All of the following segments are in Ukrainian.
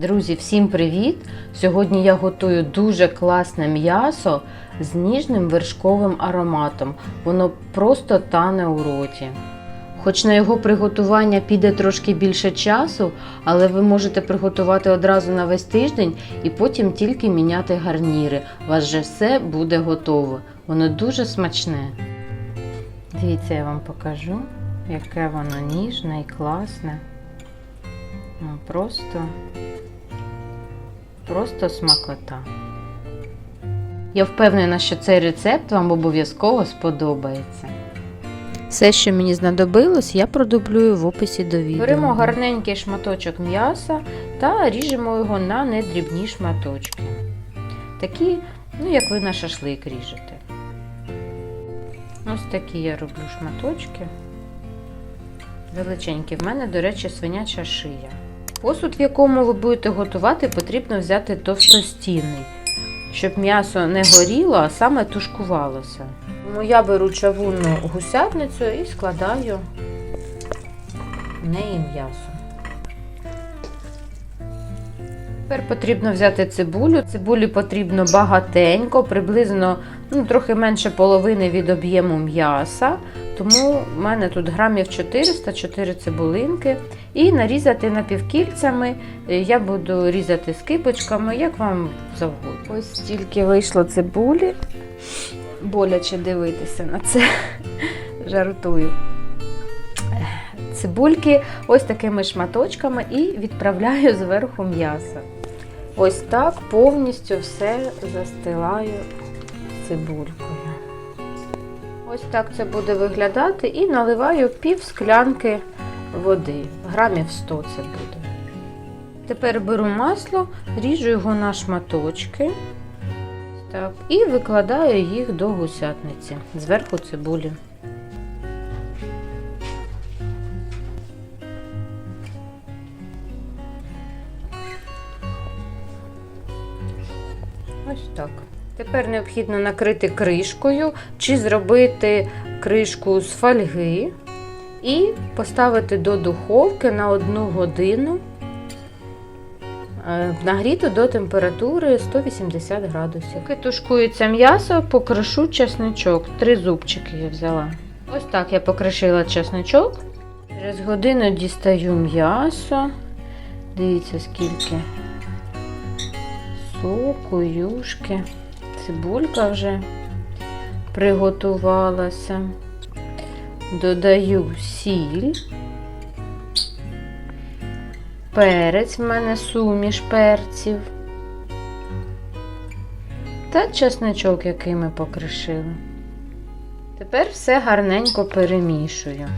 Друзі, всім привіт! Сьогодні я готую дуже класне м'ясо з ніжним вершковим ароматом. Воно просто тане у роті. Хоч на його приготування піде трошки більше часу, але ви можете приготувати одразу на весь тиждень і потім тільки міняти гарніри. У вас же все буде готово. Воно дуже смачне. Дивіться, я вам покажу, яке воно ніжне і класне. Ну, Просто Просто смакота. Я впевнена, що цей рецепт вам обов'язково сподобається. Все, що мені знадобилось, я продублюю в описі до відео. Беремо гарненький шматочок м'яса та ріжемо його на недрібні шматочки. Такі, ну, як ви на шашлик ріжете. Ось такі я роблю шматочки. Величенькі. В мене, до речі, свиняча шия. Посуд, в якому ви будете готувати, потрібно взяти товстостінний, щоб м'ясо не горіло, а саме тушкувалося. Тому я беру чавунну гусятницю і складаю в неї м'ясо. Тепер потрібно взяти цибулю. Цибулі потрібно багатенько, приблизно ну, трохи менше половини від об'єму м'яса. Тому в мене тут грамів 400, 4 цибулинки. І нарізати напівкільцями. Я буду різати скибочками, як вам завгодно. Ось стільки вийшло цибулі. Боляче дивитися на це. Жартую. Цибульки ось такими шматочками і відправляю зверху м'ясо. Ось так повністю все застилаю цибулькою. Ось так це буде виглядати і наливаю пів склянки води. Грамів 100 це буде. Тепер беру масло, ріжу його на шматочки так, і викладаю їх до гусятниці зверху цибулі. Ось так. Тепер необхідно накрити кришкою чи зробити кришку з фольги і поставити до духовки на 1 годину е, нагріту до температури 180 градусів. Поки тушкується м'ясо, покришу чесничок. Три зубчики я взяла. Ось так я покришила чесничок. Через годину дістаю м'ясо. Дивіться, скільки соку, юшки. Цибулька вже приготувалася. Додаю сіль. Перець в мене суміш перців. Та чесничок, який ми покришили. Тепер все гарненько перемішую.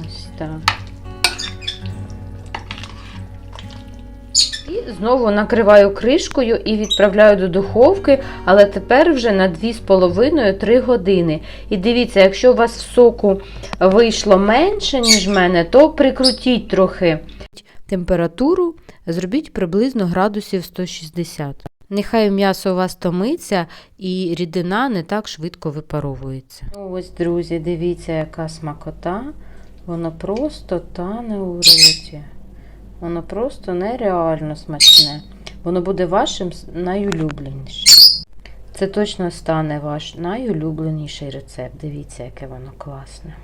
Ось так. І знову накриваю кришкою і відправляю до духовки, але тепер вже на 2,5-3 години. І дивіться, якщо у вас в соку вийшло менше, ніж в мене, то прикрутіть трохи температуру, зробіть приблизно градусів 160. Нехай м'ясо у вас томиться і рідина не так швидко випаровується. Ось, друзі, дивіться, яка смакота. Воно просто тане у роті. Воно просто нереально смачне. Воно буде вашим найулюбленішим. Це точно стане ваш найулюбленіший рецепт. Дивіться, яке воно класне.